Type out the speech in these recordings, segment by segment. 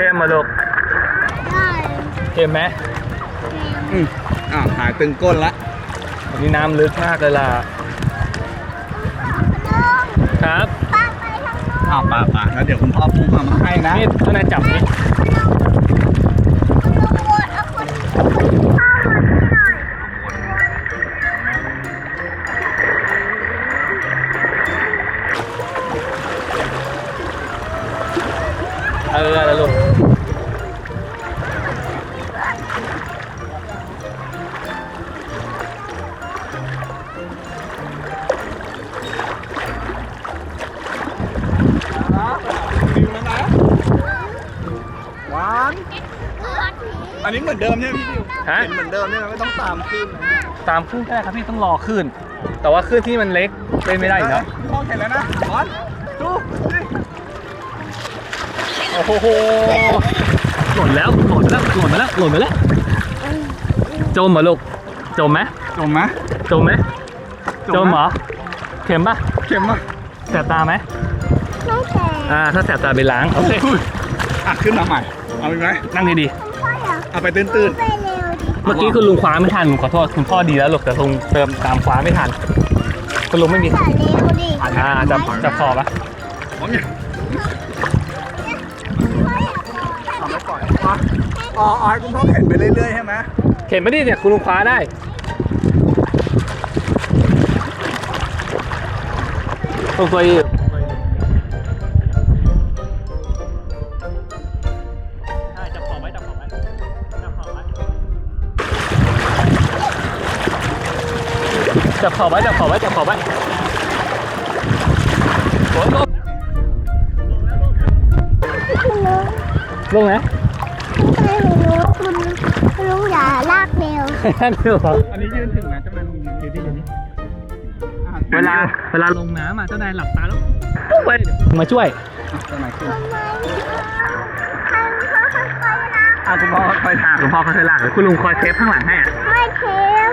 เข้มมาลูกได้เข้มไหมอืมอ้าวหายตึงก้นละอันนี้น้ำลึกมากเลยล่ะ ครับป้าไปทางโน้นอ้าวป่าป่าแล้วเดี๋ยวคุณพ่อพุ่งมามาให้นะนี่ข้างในจับนี่ อันนี้เหมือนเดิมใช่ไหมพี่ดิวฮะ เห็นเหมือนเดิมเนี่ยไม่ต้องตามขึ้นนะตามขึ้นก็ได้ครับพี่ต้องรอขึ้นแต่ว่าขึ้นที่มันเล็กเล่นไม่ได้อีกเนาะพ่อเห็นแล้วนะหวานดูดิโอ้โหหล่นแล้วหล่นไปแล้วหล่นไปแล้วหล่นไปแล้วจมเหรอลูกจมไหมจมไหมจมไหมจมเหรอเข็มปะเข็มอะแสบตาไหมไม่แข็งอ่าถ้าแสบตาไปล้างโอเคอะขึ้นมาใหม่เอาอีกไหมนั่งดีพ่ออยาก เอาไปตื้นไปเร็วดิๆเมื่อกี้คุณลุงคว้าไม่ทันผมขอโทษคุณพ่อดีแล้วลูกแต่ลุงเติมตามคว้าไม่ทัน คุณลุงไม่มีอย่าเร็วดิอ่าจับจับคอปะๆพร้อมยังพ่ออยากเอาไม่ปล่อยอ๋ออ๋ออ๋อให้คุณพ่อเห็นไปเรื่อยๆใช่ไหมเข็มไม่ดีเนี่ยคุณลุงคว้าได้ตัวตัวอีกใจับขอบไว้จับขอบไว้จับขอบไว้โอ้ยลงคุณลุงลงไหมคุณลุงคุณคุณลุงอย่าลากเร็วนั่นคือเหรออันนี้ยืนถึงนะจะเป็นยืนที่ยืนนี่อะเวลาเวลาลงน้ำอะเจ้านายหลับตาแล้วปุ๊บไปมาช่วยจะไหนขึ้นทำไมท่านพ่อค่อยๆลากอะคุณพ่อค่อยๆทางคุณพ่อค่อยๆลากคุณลุงคอยเซฟข้างหลังให้อะไม่เทป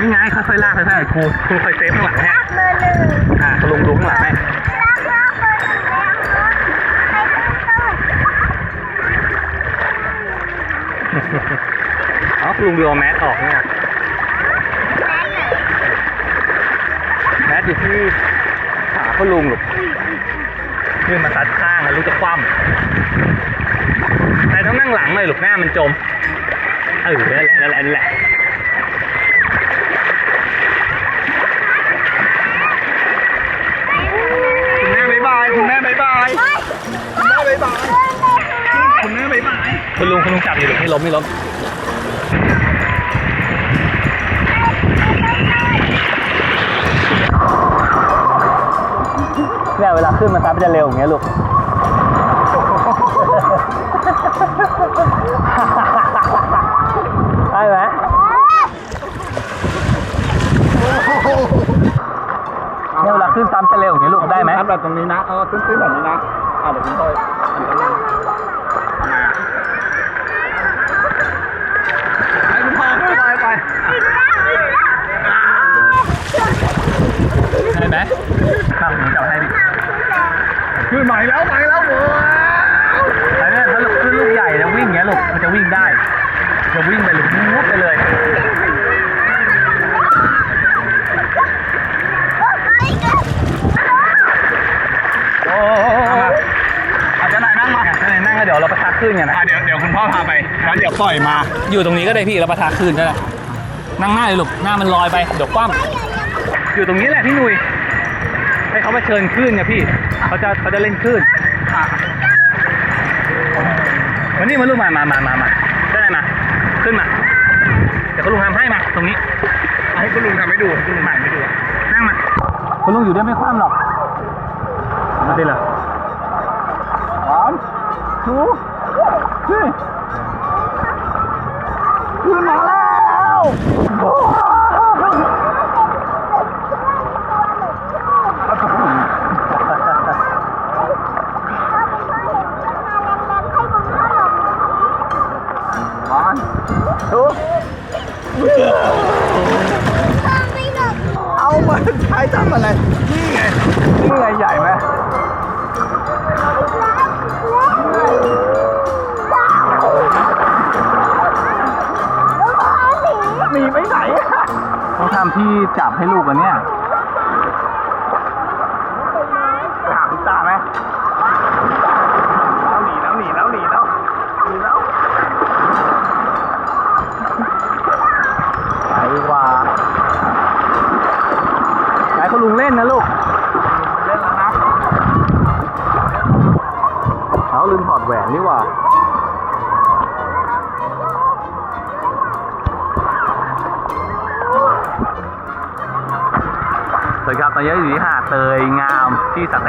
นี่ไงค่อยๆลากค่อยๆครูครูคอยเซฟข้างหลังให้ลากเบอร์หนึ่งอะคุณลุงดูข้างหลังให้ลากลากเบอร์หนึ่งแล้วให้ขึ้นต้นอ๋อคุณลุงดูเอาแมสออกเนี่ยแมสอยู่ที่ขาคุณลุงหรอกนี่มาตัดข้างแล้วลูกจะคว่ำแต่ต้องนั่งหลังเลยลูกหน้ามันจมเออนั่นแหละนั่นแหละ คุณลุงคุณลุงจับอยู่ลูกไม่ล้มไม่ล้มเนี่ยเวลาขึ้นมันซับจะเร็วอย่างเงี้ยลูกได้ไหมเนี่ยเวลาขึ้นซ้ำจะเร็วอย่างเงี้ยลูกได้ไหมทำแบบตรงนี้นะ เออตื้นๆแบบนี้นะอะเดี๋ยวคุณพ่ออันนี้ให้คุณพ่อไปไปไป ได้ไหมครับผมจับให้ดิคือใหม่แล้วใหม่แล้วโว้ยอันนี้ถ้าลูกขึ้นลูกใหญ่แล้ววิ่งอย่างเงี้ยลูกมันจะวิ่งได้ จะวิ่งไปเลยวุ้บไปเลยโอ้โหอาจจะไหนนั่งมาข้างในนั่งก็เดี๋ยวเราประทักขึ้นไงนะอะเดี๋ยวเดี๋ยวคุณพ่อพาไปแล้วเดี๋ยวปล่อยมา อยู่ตรงนี้ก็ได้พี่เราประทักขึ้นก็ได้นั่งหน้าเลยลูกหน้ามันลอยไปเดี๋ยวคว่ำอยู่ตรงนี้แหละพี่หนุ่ยให้ เขามาเชิญขึ้นไงพี่เขาจะเขาจะเล่นขึ้นอะมานี่มาลูกมามามามามาได้มาขึ้นมาเดี๋ยวคุณลุงทำให้มาตรงนี้ให้คุณลุงทำให้ดูคุณลุงถ่ายให้ดูนั่งมาคุณลุงอยู่ได้ไม่คว่ำหรอกมาดิเหรอสามชูนี่ขึ้นมาแล้ว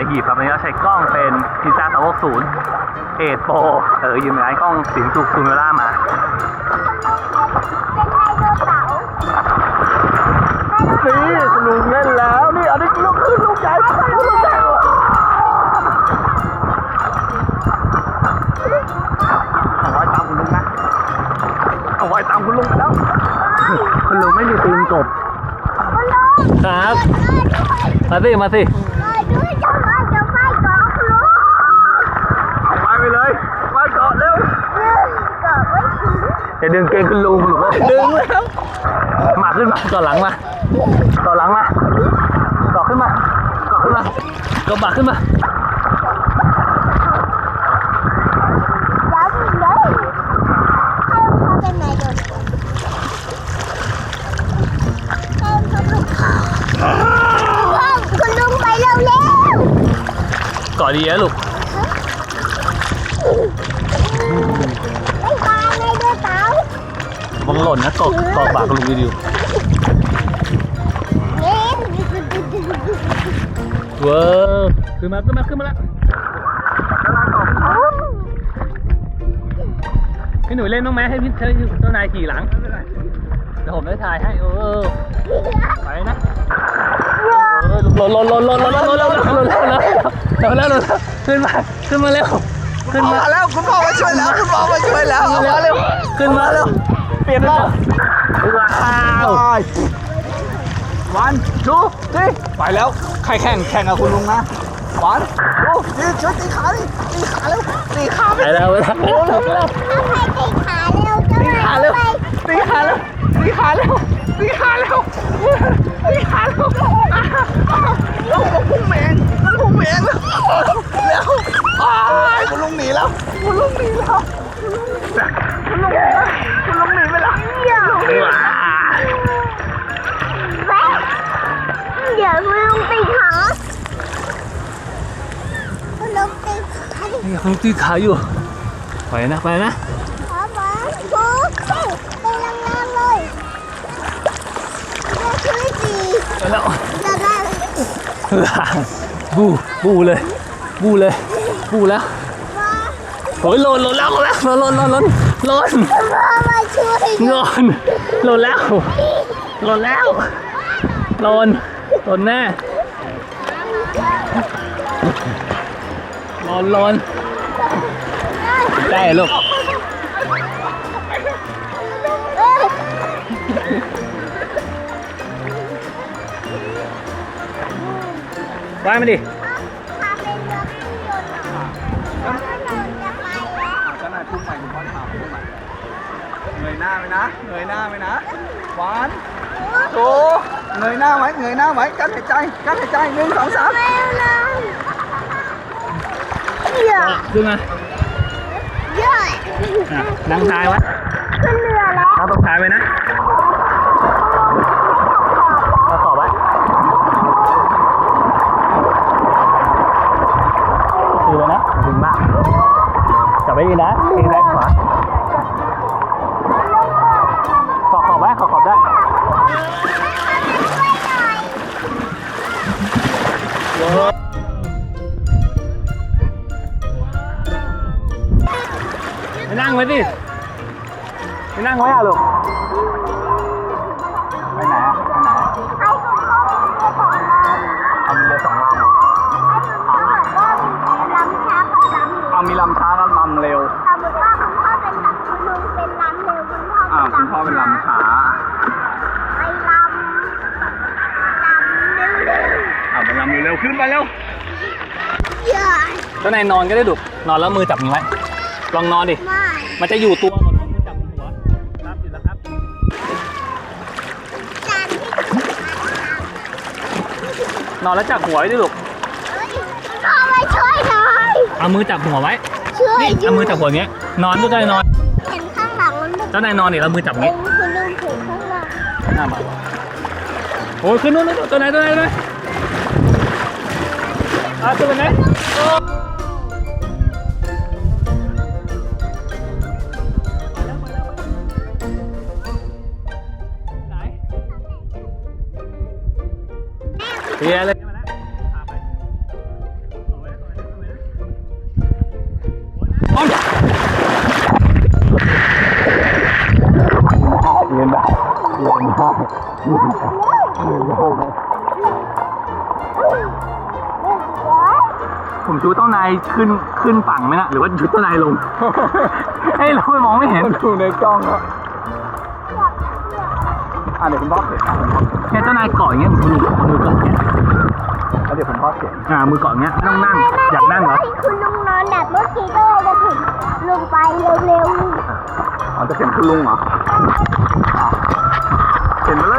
ที่สัตหีบครับตอนนี้เราใช้กล้องเป็นพิซซ่าสามหกศูนย์เอทโปเออยืมไอ้กล้องสินสุกคูเมล่ามา นี่คุณลุงเล่นแล้ว นี่อันนี้ลูกขึ้นลูกใหญ่ลูกใหญ่ว่ะเอาไว้ตามคุณลุงนะเอาไว้ตามคุณลุงไปแล้วคุณลุงไม่มีตีนกบคุณลุงครับ มาสิ มาสิ ดึงเกงขึ้นลูหรือแล้ดึงแล้วมาขึ้นมาต่อหลังมาต่อหลังมาต่อขึ้นมาต่อขึ้นมาต่อบาขึ้นมาก่อดีนะลูก บังหล่นนะเกาะเกาะบ่าคุณลุงดีเงี้ยๆเว้อขึ้นมาขึ้นมาขึ้นมาแล้วพี่หนุ่ยเล่นบ้างไหมให้พี่เธอเจ้านายขี่หลังเดี๋ยวผมได้ถ่ายให้เออไปนะเออหล่นหล่นหล่นหล่นหล่นหล่นหล่นหล่นหล่นหล่นหล่นหล่นขึ้นมาขึ้นมาเร็วขึ้นมาแล้วคุณพ่อมาช่วยแล้วคุณพ่อมาช่วยแล้วขึ้นมาเร็วขึ้นมาเร็ว ปลี่ยนรอบว้าววันดูสิไปแล้วใครแข่งแข่งกับคุณลุงนะวันดูยืนช่วยตีขาดิตีขาเร็วตีขาไปแล้วไปแล้วโอ้เร็วเร็วถ้าใครตีขาเร็วจะตีขาเร็วตีขาเร็วตีขาเร็วตีขาเร็วอะอะลูกของพุ่งเองลูกพุ่งเองเร็วอ้ายคุณลุงหนีแล้วคุณลุงหนีแล้ว ยังตีขาอยู่ ไปนะไปนะขาบ้าปุ๊บตีแรงๆเลยเราช่วยตีไปแล้วจะได้บูบูเลย บูเลย บูแล้วว่าโอ้ยหล่นหล่นแล้วหล่นแล้วหล่นหล่นหล่นหล่นหล่นพ่อมาช่วยหล่นหล่นแล้วหล่นแล้วหล่นหล่นแน่หล่นหล่น ได้ลูกเอ้ยไปมาดิพาไปเรือเครื่องยนต์เหรอแล้วเราจะไปแล้วเจ้านายพุ่งใหม่คุณพ่อถามพุ่งใหม่เงยหน้าไหมนะเงยหน้าไหมนะหวานโตเงยหน้าไว้เงยหน้าไว้กั้นหายใจกั้นหายใจหนึ่งสองสาม ไม่นะเยอะขึ้นมาเย อะอะนั่งท้ายไว้ขึ้นเรือแล้วนั่งตรงท้ายไว้นะมาขอบไว้คือเลยนะดึงมากจับไว้ดีนะทีแรกขวาขอขอบไว้ขอขอบได้ไป นั่งเลยดิไปนั่งไว้อะลูกไปไหนอะไปไหนอะเอามีเรือสองลำเอามีลำช้ากับลำเร็ว อ่าคุณพ่อเป็นลำช้าไปลำลำเร็วเร็วอ่าเป็นลำเร็วๆขึ้นไปเร็ว เยอะ ข้างในนอนก็ได้ดุนอนแล้วมือจับอย่งนี้ไว้ ลองนอนดิมากมันจะอยู่ตัวก่อนมือจับบนหัวครับอยู่แล้วครับการที่อนแล้วจับหัวไว้ดิลูกพ่อมาช่วยหน่อยเอามือจับหัวไว้ ช่วยนี่เอามือจับหัวอย่างเงี้ย นอนด้วยกันนอน เห็นข้างหลังมันเจ้านายนอนนี่เรามือจับอย่างเป็งี้นคุณลุงถือข้างหลังหน้ามาโอ้ยขึ้นนู่นนู่นตัวไหนตัวไหนตัวไหนอะตัวไหนโอ้ เฮียเลยอ้อมผมชูเจ้านายขึ้นขึ้นฝั่งไหมนะหรือว่าชูเจ้านายลง ให้เราไปมองไม่เห็น ดูในกล้องอะ อะเดี๋ยวคุณพ่อเขียนอะคุณพ่อเขียนแค่เจ้านายเกาะอย่างเงี้ยมือมือเกาะอย่างเงี้ยอะเดี๋ยวคุณพ่อเขียนอ่ามือเกาะอย่างเงี้ยต้องนั่งอยากนั่งเหรอให้คุณลุงนอนแบบเมื่อกี้ก็เลยจะถึงลงไปเร็วอ๋อจะเขียนคุณลุงเหรออะเขียนมาเลย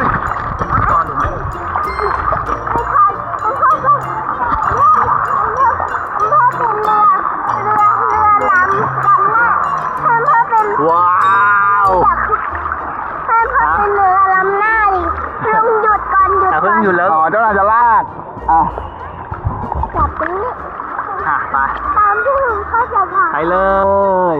งนอยู่แล้วอ๋อเจ้านายจะลากอะจับตรงนี้อะไปตามที่ลุงพ่อจะพาไปเลย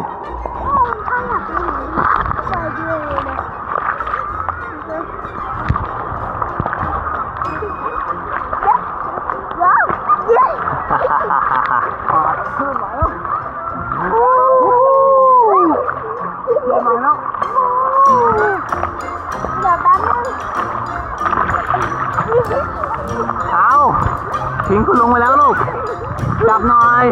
ทิ้งคุณลุงไปแล้วลูก จับหน่อย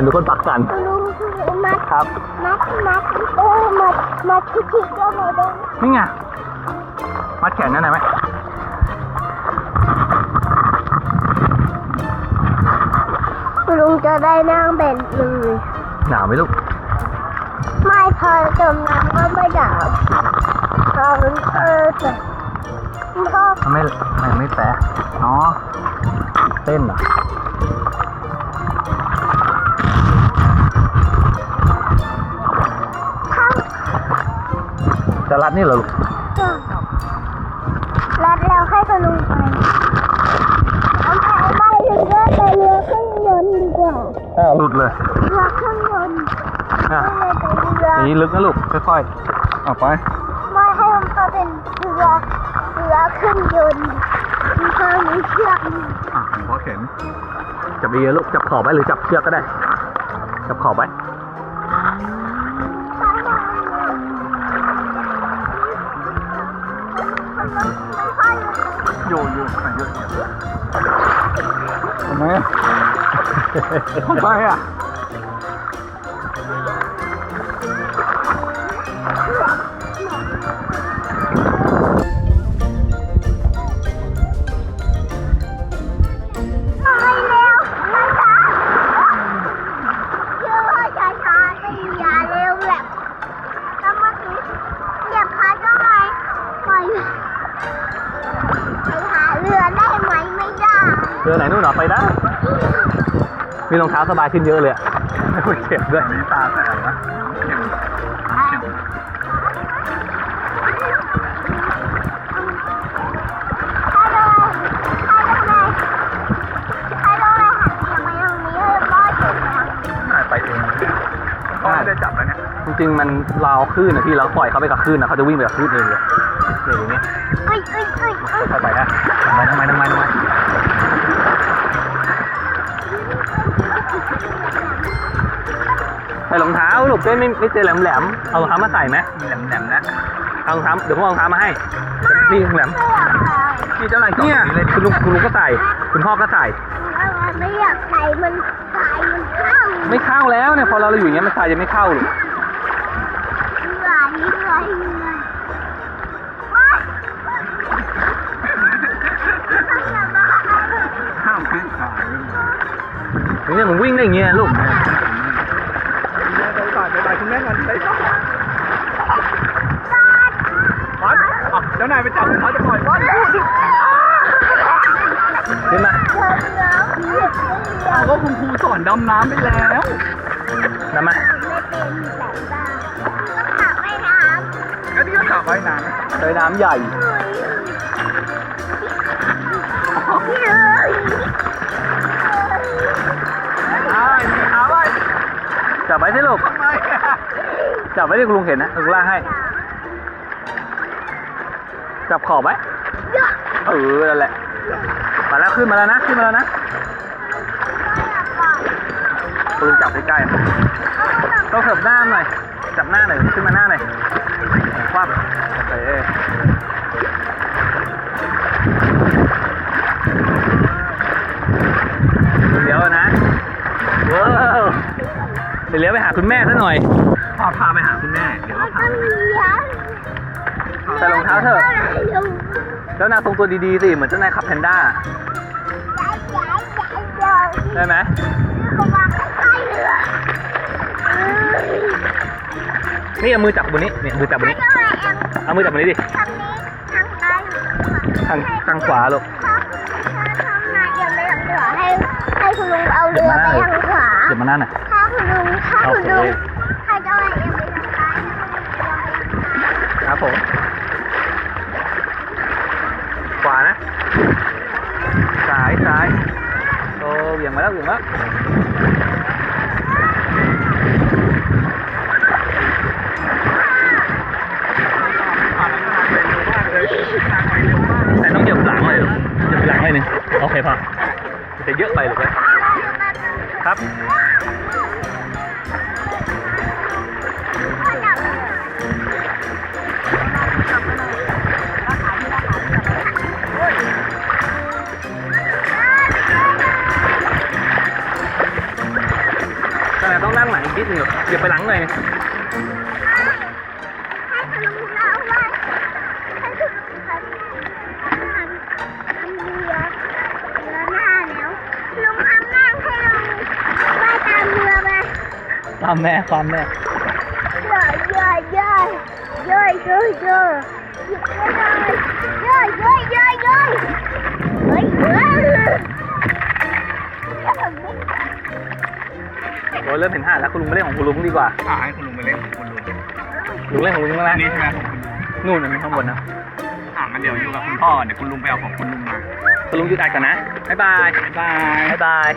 ปักสันปักสันดูคนปักสันคุณลุงคือมัดครับมัดมัดเออมัดมัดทุกทีก็โมเดลนี่ไงมัดแขนนั่นไหนไหมคุณลุงจะได้นั่งเบนเลยหนาวไหมลูก ไม่พอจมน้ำก็ไม่หนาวพอมันเออแต่พ่อทำไมทำไมไม่แปะอ๋อเต้นเหรอ จะรัดนี่เหรอลูกรัดแล้วให้คุณลุงไปเอาไปไปถึงเรือไปเรือเครื่องยนต์ดีกว่าอ้าวหลุดเลยเรือเครื่องยนต์อะไม่เลยเป็นเรืออย่างนี้ลึกนะลูกค่อยๆเอาไปไม่ให้มันเป็นเรือเรือเครื่องยนต์มีข้างมีเชือกมีอะผมพอเข็นจับเรือลูกจับขอบไว้หรือจับเชือกก็ได้จับขอบไว้ ทำไมอะทำไมอะ อไหนนู่นเหรอไปได้มีรองเท้าสบายขึ้นเยอะเลยอะไม่เจ็บด้วยตาแต่นะใครโดนใครโดนใครโดนหันเอียงไปตรงนี้แล้วก็จุดนะไปเองพ่อไม่ได้จับแล้วเนี่ยจริงๆมันราวคลื่นนะพี่เราปล่อยเขาไปกับคลื่นนะเขาจะวิ่งไปกับคลื่นเองเลยเนี่ยอย่างเงี้ยเอ้ยเอ้ยเอ้ยเอ้ยค่อยไปนะทำไมทำไมทำไมทำไม ใส่รองเท้าลูกเต้นไม่ไม่เจอแหลมแหลมๆเอารองเท้ามาใส่ไหมมีแหลมๆนะเอารองเท้าเดี๋ยวผมเอารองเท้ามาให้นี่แหลมเสื้อค่ะพี่เจ้านายเกาะเนี่ยตรงนี้เลยคุณลุงคุณลุงก็ใส่ คุณพ่อก็ใส่ ไม่อยากใส่มันใส่มันเข้าไม่เข้าแล้วเนี่ยพอเราอยู่อย่างเงี้ยมันทรายจะไม่เข้าหรอกเหนื่อยเหนื่อยเหนื่อยว้ายทำแบบว่าห้ามขึ้นขาเนี่ยมันวิ่งได้อย่างเงี้ยลูกไปก่อนไปก่อนคุณแม่ก่อนไปก่อนบอลอะเจ้านายไปจับเขาจะปล่อยบอลพูดขึ้นมาเหลือเหลือเหลือเอาก็คุณครูสอนดำน้ำไปแล้วนำมาไม่เป็นแบบว่าต้องขับไม่น้ก็ที่เขาขับไว้นานเลยน้ำใหญ่อ้าวจับไว้สิลูกจับไว้ที่คุณลุงเห็นนะลุงล่างให้ จับขอบไว้เออนั่นแหละมาแล้วขึ้นมาแล้วนะขึ้นมาแล้วนะคุณลุงจับใกล้ๆต้องเสิร์ฟหน้าหน่อยจับหน้าหน่อยขึ้นมาหน้าหน่อยคว่ำโอเคเดี๋ยวนะว้าวเดี๋ยวไปหาคุณแม่ซะหน่อยพ่อพาไปหาคุณแม่เดี๋ยวเราพา ใส่รองเท้าเถอะ เจ้านายทรงตัวดีๆสิ เหมือนเจ้านายขับแพนด้า ได้ไหมนี่เอามือจับบนนี้นี่มือจับบนนี้ เอามือจับบนนี้ดิ ทางทางขวาลูกให้ให้คุณลุงเอาเรือไปทางขวาเดี๋ยวมาหน้าหน่อยถ้าคุณลุงถ้าคุณลุงโอเคถ้าเจ้าไอเอ็มไปทางซ้ายถ้าคุณลุงเอาไปทางซ้ายครับผม ข วานะซ้ายซ้ายโอ้เหวี่ยงมาแล้วเหวี่ นั่งหลังอีกนิดหนึงอย่าไปหลังหน่อยให้คุณลุงเล่าว่าให้คุณลุงทำทำทำเรือเรือหน้าแล้วลุงทำหน้าให้ลุงว่ายตามเรือไปความแม่ความแม่เย่อยเย่อยเย่อยเย่อยเย่อยเย่อยหยิบไม่ได้เย่อยเย่อยเย่อยเย่อยเฮ้ยเฮ้ย โอ้ยเริ่มเห็นห่าแล้วคุณลุงไม่เล่นของคุณลุงดีกว่าอ่าให้คุณลุงไปเล่นของคุณลุงลุงเล่นของลุงข้างล่างนี่ใช่ไหมของคุณลุงนู่นนะมีข้างบนนะอ่ามันเดี๋ยวอยู่กับคุณพ่อเดี๋ยวคุณลุงไปเอาของคุณลุงมาคุณลุงหยุดอัดก่อนนะบ๊ายบายบ๊ายบาย บ๊ายบาย